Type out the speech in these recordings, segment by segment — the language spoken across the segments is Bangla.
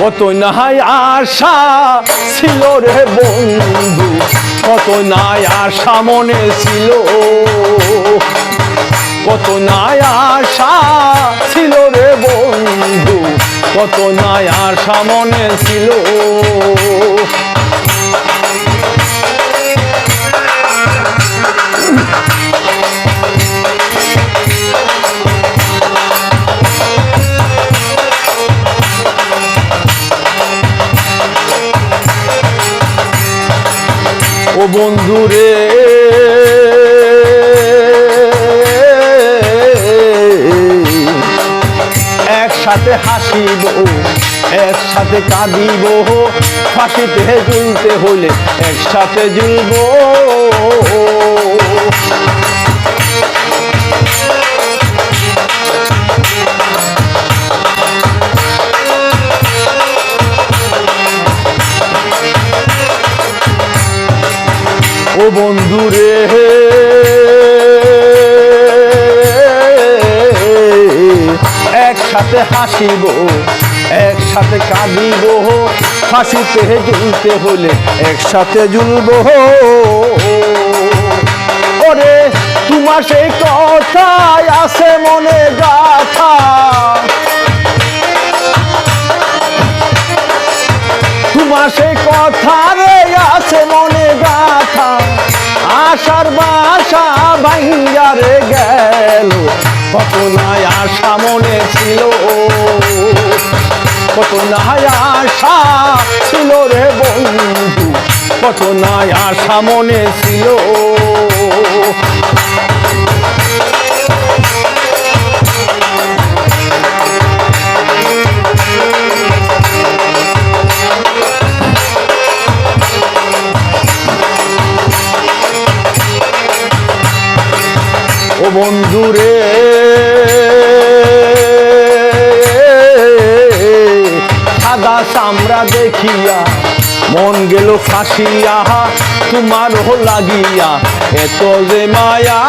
কত নাই আশা ছিল রে বন্ধু, কত নাই আশা মনে ছিল। কত নাই আশা ছিল রে বন্ধু, কত নাই আশা মনে ছিল। ও বন্ধু রে। একসাথে হাসিব একসাথে কাঁদিব ফাঁসিতে ঝুলতে হলে একসাথে ঝুলব। বন্ধু রে। একসাথে হাসিব, একসাথে কাঁদিব, হাসিতে ঝুলতে হলে একসাথে ঝুলব। ওরে, তোমার সেই কথায় আছে মনে গাথা তোমার সেই কথা রে আছে মনে আশার বাসা ভাইয়া রে গেল। কত নাই আশা মনে ছিল। কত নাই আশা ছিল রে বন্ধু। কত নাই আশা মনে ছিল। ও বন্ধু রে সাদা চামড়া দেখিয়া মন গেল ফাঁসিয়া, তোমার লাগিয়া, এত যে মায়া।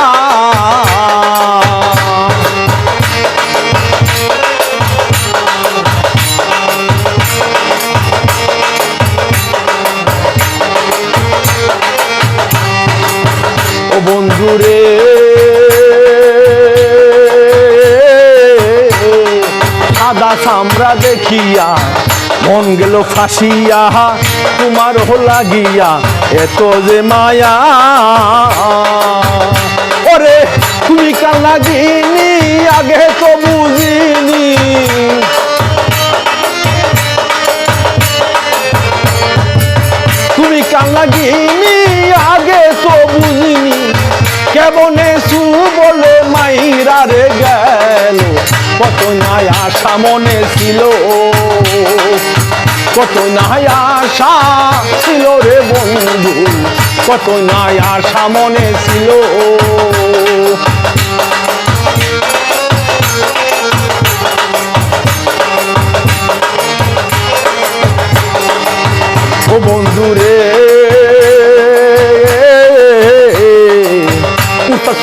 ও বন্ধু রে দেখিয়া, মন গেল ফাঁসিয়া তোমার হো লাগিয়া, এত যে মায়া। ওরে, তুমি কাল লাগিনি আগে তো বুঝিনি। তুমি কান্না গিনি আগে তো বুঝিনি। কেমনে সু বলে মাইরা রে গেল। কত নাই আশা মনে ছিল? কত নাই আশা ছিল রে বন্ধু? কত নাই আশা মনে ছিল? ও বন্ধু রে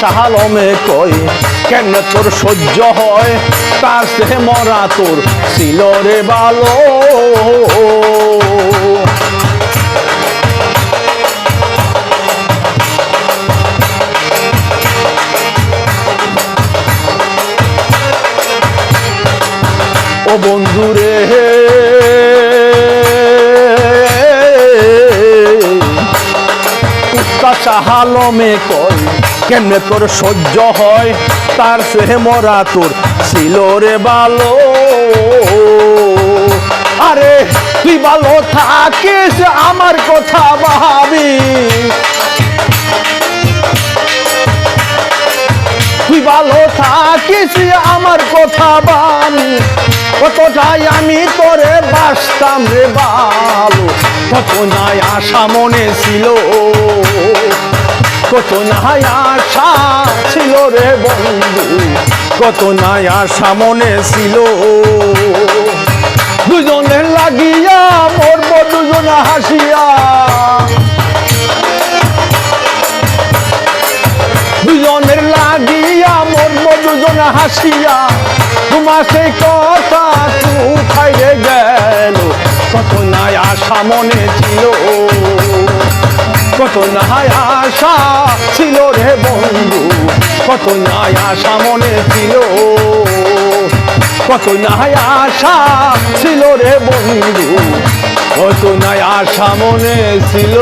সাহালমে কয় কেন তোর সহ্য হয়? তার সে মরা তোর ছিল রে ভালো ও বন্ধু রে। চাহালমে কয় কেমনে তোর সহ্য হয়? তার সে মরা তোর ছিল রে ভালো আরে, তুই ভালো থাকিস, আমার কথা ভাবি। তুই ভালো থাকিস, আমার কথা বানি কতটাই আমি তোরে বাসতাম রে ভালো কত নাই আশা মনে ছিল। কত নাই আশা ছিল রে বন্ধু, কত নাই আশা মনে ছিল। দুজনে লাগিয়া মরব, দুজন হাসিয়া। দুজনের লাগিয়া মরব, দুজন হাসিয়া। তোমার সেই কথা রে গেল, কত নাই আশা মনে ছিল। কত নাই আশা ছিল রে বন্ধু, কত নাই আশা মনে ছিল। কত নাই আশা ছিল রে বন্ধু, কত নাই আশা মনে ছিল।